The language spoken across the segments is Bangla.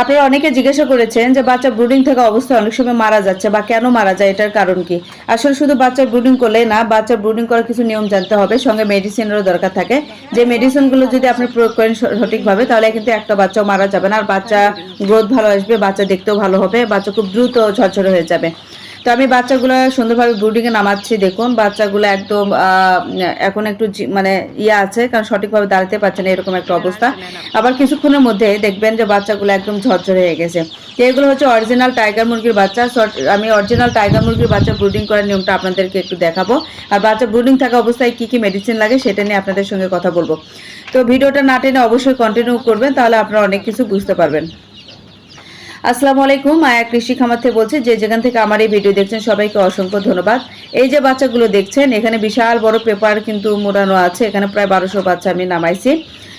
আপনারা অনেকে জিজ্ঞাসা করেছেন যে বাচ্চা ব্রুডিং থাকা অবস্থা অনেক সময় মারা যাচ্ছে বা কেন মারা যায়, এটার কারণ কি? আসলে শুধু বাচ্চা ব্রুডিং করলে না, বাচ্চা ব্রুডিং করার কিছু নিয়ম জানতে হবে, সঙ্গে মেডিসিনেরও দরকার থাকে। যে মেডিসিনগুলো যদি আপনি প্রয়োগ করেন সঠিকভাবে, তাহলে কিন্তু একটা বাচ্চাও মারা যাবে না, আর বাচ্চা গ্রোথ ভালো আসবে, বাচ্চা দেখতেও ভালো হবে, বাচ্চা খুব দ্রুত ঝরঝরে হয়ে যাবে। তো আমি বাচ্চাগুলো সুন্দরভাবে ব্রুডিংয়ে নামাচ্ছি, দেখুন। বাচ্চাগুলো একদম এখন একটু মানে ইয়ে আছে, কারণ সঠিকভাবে দাঁড়াতে পারছে না এরকম একটা অবস্থা। আবার কিছুক্ষণের মধ্যে দেখবেন যে বাচ্চাগুলো একদম ঝরঝরে হয়ে গেছে। তো এগুলো হচ্ছে অরিজিনাল টাইগার মুরগির বাচ্চা। আমি অরিজিনাল টাইগার মুরগির বাচ্চা ব্রুডিং করার নিয়মটা আপনাদেরকে একটু দেখাবো। আর বাচ্চা ব্রুডিং থাকা অবস্থায় কি কি মেডিসিন লাগে সেটা নিয়ে আপনাদের সঙ্গে কথা বলব। তো ভিডিওটা না টেনে অবশ্যই কন্টিনিউ করবেন, তাহলে আপনারা অনেক কিছু বুঝতে পারবেন। আসসালামু আলাইকুম মায়া কৃষি খামার থেকে বলছি, যে যেখান থেকে আমার এই ভিডিও দেখছেন, সবাইকে অসংখ্য ধন্যবাদ। এই যে বাচ্চাগুলো দেখছেন, এখানে বিশাল বড় পেপার কিন্তু মোড়ানো আছে, এখানে প্রায় বারোশো বাচ্চা আমি নামাইছি।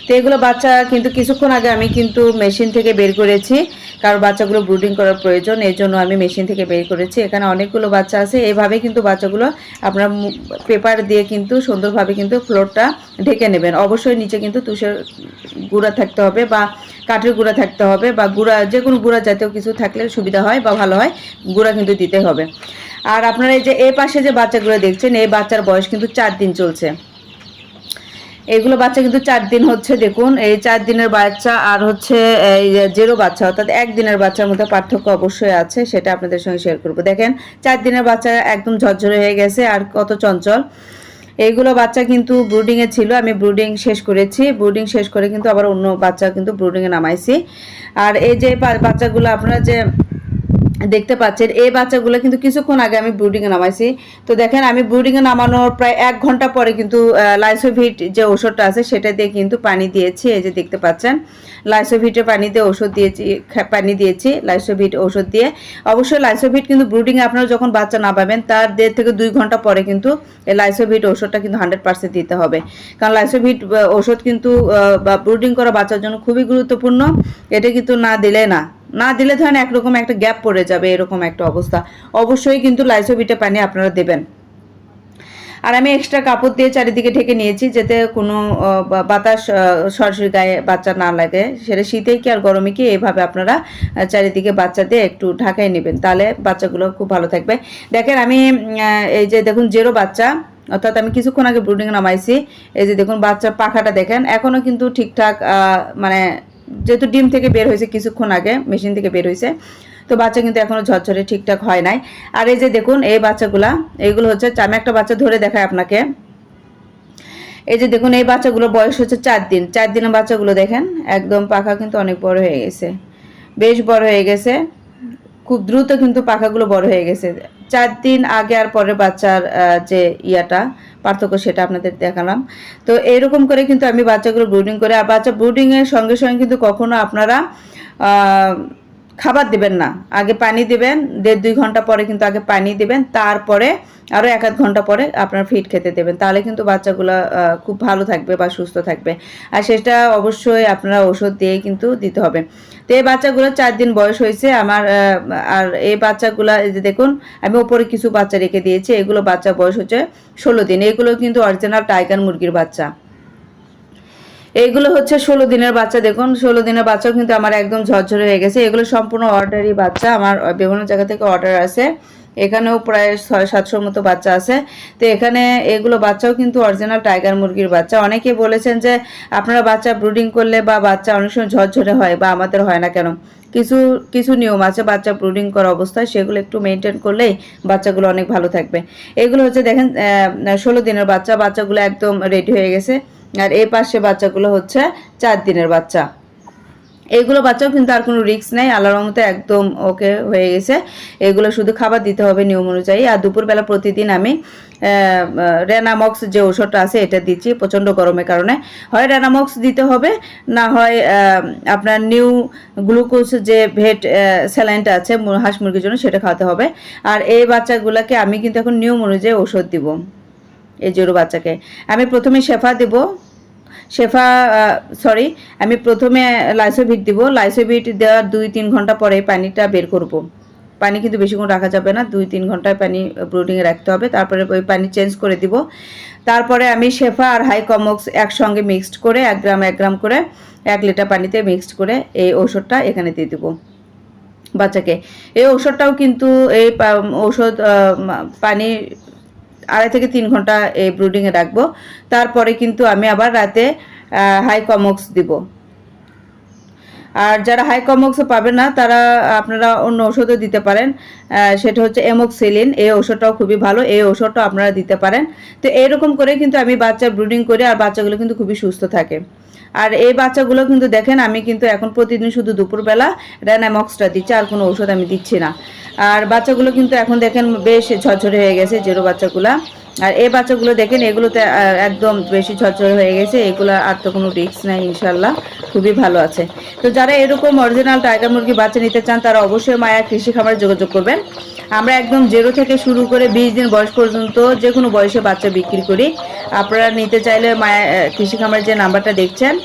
তো এগুলো বাচ্চা কিন্তু কিছুক্ষণ আগে আমি কিন্তু মেশিন থেকে বের করেছি। কারণ বাচ্চাগুলো ব্রুডিং করার প্রয়োজন, এই জন্য আমি মেশিন থেকে বের করেছি। এখানে অনেকগুলো বাচ্চা আছে। এইভাবে কিন্তু বাচ্চাগুলো আপনার পেপার দিয়ে কিন্তু সুন্দরভাবে কিন্তু ফ্লোরটা ঢেকে নেবেন। অবশ্যই নিচে কিন্তু তুষের গুঁড়া থাকতে হবে বা কাঠের গুঁড়া থাকতে হবে বা গুঁড়া, যে কোনো গুঁড়া জাতীয় কিছু থাকলে সুবিধা হয় বা ভালো হয়, গুঁড়া কিন্তু দিতে হবে। আর আপনারা এই যে এই পাশে যে বাচ্চাগুলো দেখছেন, এই বাচ্চার বয়স কিন্তু চার দিন চলছে। এগুলো বাচ্চা কিন্তু চার দিন হচ্ছে, দেখুন, এই চার দিনের বাচ্চা আর হচ্ছে, এই জেরো বাচ্চা, অর্থাৎ এক দিনের বাচ্চার মধ্যে পার্থক্য অবশ্যই আছে, সেটা আপনাদের সঙ্গে শেয়ার করব। দেখেন, চার দিনের বাচ্চা একদম ঝরঝরে হয়ে গেছে আর কত চঞ্চল। এইগুলো বাচ্চা কিন্তু ব্রুডিংয়ে ছিল, আমি ব্রুডিং শেষ করেছি ব্রুডিং শেষ করে কিন্তু আবার অন্য বাচ্চা কিন্তু ব্রুডিংয়ে নামাইছি। আর এই যে বাচ্চাগুলো আপনারা যে দেখতে পাচ্ছেন, এই বাচ্চাগুলো কিন্তু কিছুক্ষণ আগে আমি ব্রুডিংয়ে নামাইছি। তো দেখেন, আমি ব্রুডিংয়ে নামানোর প্রায় এক ঘণ্টা পরে কিন্তু লাইসোভিট যে ওষুধটা আছে, সেটা দিয়ে কিন্তু পানি দিয়েছি, এই যে দেখতে পাচ্ছেন। লাইসোভিটে পানি দিয়ে ওষুধ দিয়েছি পানি দিয়েছি লাইসোভিট ওষুধ দিয়ে। অবশ্যই লাইসোভিট কিন্তু ব্রুডিংয়ে আপনারা যখন বাচ্চা নামাবেন, তার দেড় থেকে দুই ঘণ্টা পরে কিন্তু এই লাইসোভিট ওষুধটা কিন্তু হান্ড্রেড পার্সেন্ট দিতে হবে। কারণ লাইসোভিট ওষুধ কিন্তু বা ব্রুডিং করা বাচ্চার জন্য খুবই গুরুত্বপূর্ণ। এটা কিন্তু না দিলে না। না দিলে ধরেন একরকম একটা গ্যাপ পড়ে যাবে, এরকম একটা অবস্থা। অবশ্যই কিন্তু লাইসোভিটে পানি আপনারা দেবেন। আর আমি এক্সট্রা কাপড় দিয়ে চারিদিকে ঢেকে নিয়েছি যাতে কোনো বাতাস সরাসরি গায়ে বাচ্চা না লাগে। সেটা শীতে কি আর গরমে কি এইভাবে আপনারা চারিদিকে বাচ্চা দিয়ে একটু ঢাকাই নেবেন। তাহলে বাচ্চাগুলো খুব ভালো থাকবে। দেখেন আমি এই যে দেখুন জেরো বাচ্চা, অর্থাৎ আমি কিছুক্ষণ আগে ব্রুডিং নামাইছি। এই যে দেখুন বাচ্চার পাখাটা দেখেন। এখনও কিন্তু ঠিকঠাক মানে যেহেতু ডিম থেকে বের হয়েছে কিছুক্ষণ আগে, মেশিন থেকে বের হয়েছে, তো বাচ্চা কিন্তু এখনও ঝরঝরে ঠিকঠাক হয় নাই। আর এই যে দেখুন, এই বাচ্চাগুলা এইগুলো হচ্ছে আমি একটা বাচ্চা ধরে দেখাই আপনাকে। এই যে দেখুন, এই বাচ্চাগুলোর বয়স হচ্ছে চার দিন। চার দিনের বাচ্চাগুলো দেখেন, একদম পাখা কিন্তু অনেক বড় হয়ে গেছে। বেশ বড় হয়ে গেছে। খুব দ্রুত কিন্তু পাখাগুলো বড় হয়ে গেছে। চার দিন আগে আর পরে বাচ্চার যে ইয়াটা, পার্থক্য সেটা আপনাদের দেখালাম। তো এরকম করে কিন্তু আমি বাচ্চাগুলো ব্রুডিং করে, আর বাচ্চা ব্রুডিংয়ের সঙ্গে সঙ্গে কিন্তু কখনো আপনারা খাবার দেবেন না। আগে পানি দেবেন, দেড় দুই ঘণ্টা পরে কিন্তু আগে পানি দেবেন, তারপরে আরও এক আধ ঘণ্টা পরে আপনার ফিড খেতে দেবেন। তাহলে কিন্তু বাচ্চাগুলো খুব ভালো থাকবে বা সুস্থ থাকবে। আর সেটা অবশ্যই আপনারা ওষুধ দিয়ে কিন্তু দিতে হবে। তো এই বাচ্চাগুলো চার দিন বয়স হয়েছে, আমার আর এই বাচ্চাগুলো যে দেখুন, আমি ওপরে কিছু বাচ্চা রেখে দিয়েছি, এগুলো বাচ্চা বয়স হচ্ছে ষোলো দিন। এগুলো কিন্তু অরিজিনাল টাইগার মুরগির বাচ্চা। এইগুলো হচ্ছে ষোলো দিনের বাচ্চা, দেখুন, ষোলো দিনের বাচ্চাও কিন্তু আমার একদম ঝরঝরে হয়ে গেছে। এগুলো সম্পূর্ণ অর্ডারই বাচ্চা, আমার বিভিন্ন জায়গা থেকে অর্ডার আছে। এখানেও প্রায় ছয় সাতশোর মতো বাচ্চা আছে। তো এখানে এগুলো বাচ্চাও কিন্তু অরিজিনাল টাইগার মুরগির বাচ্চা। অনেকে বলেছেন যে আপনারা বাচ্চা ব্রুডিং করলে বা বাচ্চা অনেক সময় ঝরঝরে হয় বা আমাদের হয় না কেন? কিছু কিছু নিয়ম আছে বাচ্চা ব্রুডিং করা অবস্থায়, সেগুলো একটু মেনটেন করলেই বাচ্চাগুলো অনেক ভালো থাকবে। এগুলো হচ্ছে দেখেন ষোলো দিনের বাচ্চা, বাচ্চাগুলো একদম রেডি হয়ে গেছে। আর এ পাশে বাচ্চাগুলো হচ্ছে চার দিনের বাচ্চা। এইগুলো বাচ্চাও কিন্তু আর কোনো রিস্ক নেই, আল্লাহর রহমতে একদম ওকে হয়ে গেছে। এগুলো শুধু খাবার দিতে হবে নিয়ম অনুযায়ী। আর দুপুরবেলা প্রতিদিন আমি রেনামক্স যে ওষুধটা আছে, এটা দিচ্ছি প্রচণ্ড গরমের কারণে। হয় রেনামক্স দিতে হবে, না হয় আপনার নিউ গ্লুকোজ যে ভেট স্যালাইনটা আছে, হাঁস মুরগির জন্য সেটা খাওয়াতে হবে। আর এই বাচ্চাগুলোকে আমি কিন্তু এখন নিয়ম অনুযায়ী ওষুধ দিব। এই জোরো বাচ্চাকে। আমি প্রথমে শেফা দেব। শেফা সরি আমি প্রথমে লাইসোভিট দিব। লাইসোভিট দেওয়ার দুই তিন ঘণ্টা পরে পানিটা বের করব। পানি কিন্তু বেশিক্ষণ রাখা যাবে না। দুই তিন ঘন্টায় পানি ব্রুডিংয়ে রাখতে হবে। তারপরে ওই পানি চেঞ্জ করে দিব। তারপরে আমি শেফা আর হাই কমক্স একসঙ্গে মিক্সড করে, এক গ্রাম এক গ্রাম করে, এক লিটার পানিতে মিক্সড করে এই ওষুধটা এখানে দিয়ে দেবো বাচ্চাকে। এই ঔষধটাও কিন্তু এই ঔষধ পানি আড়াই থেকে তিন ঘণ্টা এই ব্রুডিংয়ে রাখব। তারপরে কিন্তু আমি আবার রাতে হাই কমক্স দিব। আর যারা হাই কমক্স পাবে না, তারা আপনারা অন্য ওষুধও দিতে পারেন। সেটা হচ্ছে এমোক্সিলিন এই ওষুধটাও খুবই ভালো। এই ওষুধটাও আপনারা দিতে পারেন। তো এরকম করে কিন্তু আমি বাচ্চা ব্রুডিং করি আর বাচ্চাগুলো কিন্তু খুবই সুস্থ থাকে। আর এই বাচ্চাগুলো কিন্তু দেখেন, আমি কিন্তু এখন প্রতিদিন শুধু দুপুরবেলা র্যানামক্সটা দিচ্ছি আর কোনো ওষুধ আমি দিচ্ছি না। আর বাচ্চাগুলো কিন্তু এখন দেখেন বেশ ঝরঝরে হয়ে গেছে, জেরো বাচ্চাগুলা। আর এই বাচ্চাগুলো দেখেন, এগুলোতে একদম বেশি ঝরঝরে হয়ে গেছে। এগুলো আর তো কোনো রিস্ক নাই ইনশাল্লাহ খুবই ভালো আছে। তো যারা এরকম অরিজিনাল টাইগার মুরগি বাচ্চা নিতে চান, তারা অবশ্যই মায়া কৃষি খামারে যোগাযোগ করবেন। আমরা একদম জেরো থেকে শুরু করে বিশ দিন বয়স পর্যন্ত যে কোনো বয়সে বাচ্চা বিক্রি করি। আপনারা নিতে চাইলে মায়া কৃষি খামারের যে নাম্বারটা দেখছেন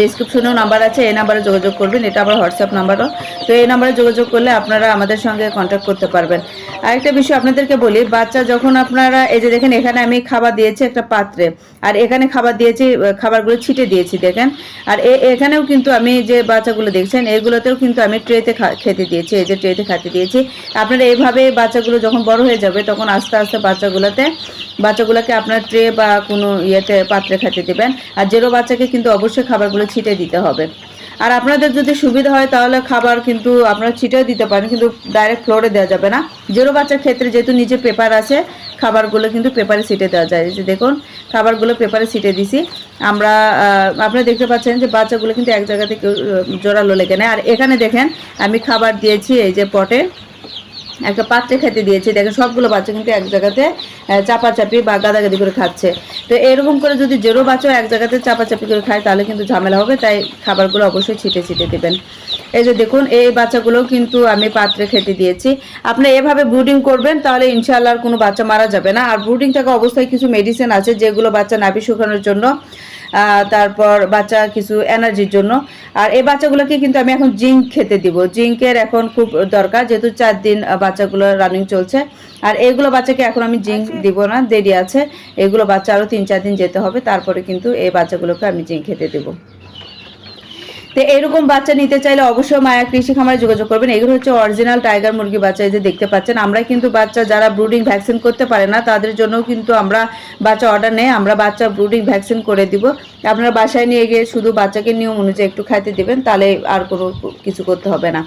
ডিসক্রিপশনেও নাম্বার আছে, এই নাম্বারে যোগাযোগ করবেন। এটা আবার হোয়াটসঅ্যাপ নাম্বারও। তো এই নাম্বারে যোগাযোগ করলে আপনারা আমাদের সঙ্গে কন্ট্যাক্ট করতে পারবেন। আরেকটা বিষয় আপনাদেরকে বলি, বাচ্চা যখন আপনারা, এই যে দেখেন, এখানে আমি খাবার দিয়েছি একটা পাত্রে, আর এখানে খাবার দিয়েছি খাবারগুলো ছিটে দিয়েছি, দেখেন। আর এখানেও কিন্তু আমি যে বাচ্চাগুলো দেখছেন, এগুলোতেও কিন্তু আমি ট্রেতে খেতে দিয়েছি, এই যে ট্রেতে খেতে দিয়েছি। আপনারা এইভাবে বাচ্চাগুলো যখন বড় হয়ে যাবে, তখন আস্তে আস্তে বাচ্চাগুলোতে, বাচ্চাগুলোকে আপনার ট্রে বা কোনো ইয়েতে পাত্রে খেতে দেবেন। আর জেরো বাচ্চাকে কিন্তু অবশ্যই খাবারগুলো ছিটে দিতে হবে। আর আপনাদের যদি সুবিধা হয় তাহলে খাবার কিন্তু আপনারা ছিটেও দিতে পারেন কিন্তু ডাইরেক্ট ফ্লোরে দেওয়া যাবে না। জেরো বাচ্চার ক্ষেত্রে যেহেতু নিচে পেপার আছে খাবারগুলো কিন্তু পেপারে ছিটে দেওয়া যায়। যে দেখুন খাবারগুলো পেপারে ছিটে দিছি। আমরা আপনারা দেখতে পাচ্ছেন যে বাচ্চাগুলো কিন্তু এক জায়গা থেকে আহ, জোরালো লেগে নেয়। আর এখানে দেখেন আমি খাবার দিয়েছি এই যে পটে। একটা পাত্রে খেতে দিয়েছি। দেখেন, সবগুলো বাচ্চা কিন্তু এক জায়গাতে চাপাচাপি বা গাদাগাদি করে খাচ্ছে। তো এরকম করে যদি জেরো বাচ্চা এক জায়গাতে চাপাচাপি করে খায়, তাহলে কিন্তু ঝামেলা হবে। তাই খাবারগুলো অবশ্যই ছিটে ছিটে দেবেন। এই যে দেখুন, এই বাচ্চাগুলো কিন্তু আমি পাত্রে খেতে দিয়েছি। আপনি এভাবে ব্রুডিং করবেন, তাহলে ইনশাআল্লাহ কোনো বাচ্চা মারা যাবে না। আর ব্রুডিং থাকা অবস্থায় কিছু মেডিসিন আছে, যেগুলো বাচ্চা নাভি শুকানোর জন্য তারপর বাচ্চা কিছু এনার্জির জন্য। আর এই বাচ্চাগুলোকে কিন্তু আমি এখন জিঙ্ক খেতে দিব। জিঙ্কের এখন খুব দরকার যেহেতু চার দিন বাচ্চাগুলো রানিং চলছে। আর এইগুলো বাচ্চাকে এখন আমি জিঙ্ক দিব না দেরি আছে। এগুলো বাচ্চা আরও তিন চার দিন যেতে হবে তারপরে কিন্তু এই বাচ্চাগুলোকে আমি জিঙ্ক খেতে দেবো। তো এরকম বাচ্চা নিতে চাইলে অবশ্যই মায়া কৃষি খামারে যোগাযোগ করবেন। এগুলো হচ্ছে অরিজিনাল টাইগার মুরগি বাচ্চা এই যে দেখতে পাচ্ছেন। আমরা কিন্তু বাচ্চা যারা ব্রুডিং ভ্যাকসিন করতে পারে না, তাদের জন্য কিন্তু আমরা বাচ্চা অর্ডার নেই। আমরা বাচ্চা ব্রুডিং ভ্যাকসিন করে দিব। আপনারা বাসায় নিয়ে গিয়ে শুধু বাচ্চাকে নিয়ম অনুযায়ী একটু খাইতে দেবেন, তাহলে আর কোনো কিছু করতে হবে না।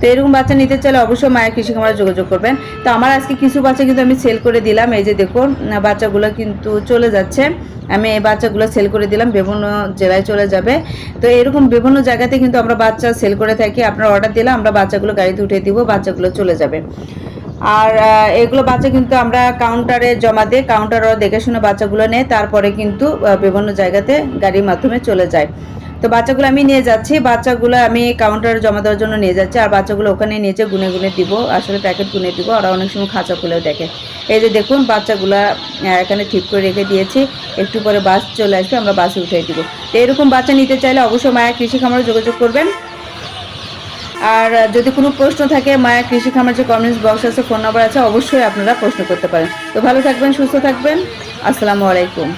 তো এরকম বাচ্চা নিতে চাইলে অবশ্যই মায়ের কৃষি খামারে যোগাযোগ করবেন। তো আমার আজকে কিছু বাচ্চা কিন্তু আমি সেল করে দিলাম। এই যে দেখুন বাচ্চাগুলো কিন্তু চলে যাচ্ছে। আমি এই বাচ্চাগুলো সেল করে দিলাম। বিভিন্ন জেলায় চলে যাবে। তো এরকম বিভিন্ন জায়গাতে কিন্তু আমরা বাচ্চা সেল করে থাকি। আপনার অর্ডার দিলে আমরা বাচ্চাগুলো গাড়িতে উঠিয়ে দিব, বাচ্চাগুলো চলে যাবে। আর এগুলো বাচ্চা কিন্তু আমরা কাউন্টারে জমা দিয়ে কাউন্টার দেখে শুনে বাচ্চাগুলো নেয়। তারপরে কিন্তু বিভিন্ন জায়গাতে গাড়ির মাধ্যমে চলে যায়। তো বাচ্চাগুলো আমি নিয়ে যাচ্ছি, বাচ্চাগুলো আমি কাউন্টারে জমা দেওয়ার জন্য নিয়ে যাচ্ছি, আর বাচ্চাগুলো ওখানে নিচে গুনে গুনে দিব, আসলে প্যাকেট গুনে দিব ওরা অনেক সময় খাঁচা খুলেও দেখে। এই যে দেখুন, বাচ্চাগুলো এখানে ঠিক করে রেখে দিয়েছি, একটু পরে বাস চলে আসবে, আমরা বাসে উঠিয়ে দিব। তো এরকম বাচ্চা নিতে চাইলে অবশ্যই মায়া কৃষি খামারে যোগাযোগ করবেন। আর যদি কোনো প্রশ্ন থাকে, মায়া কৃষি খামার যে কমেন্টস বক্স আছে ফোন নাম্বার আছে, অবশ্যই আপনারা প্রশ্ন করতে পারেন। তো ভালো থাকবেন, সুস্থ থাকবেন। আসসালামু আলাইকুম।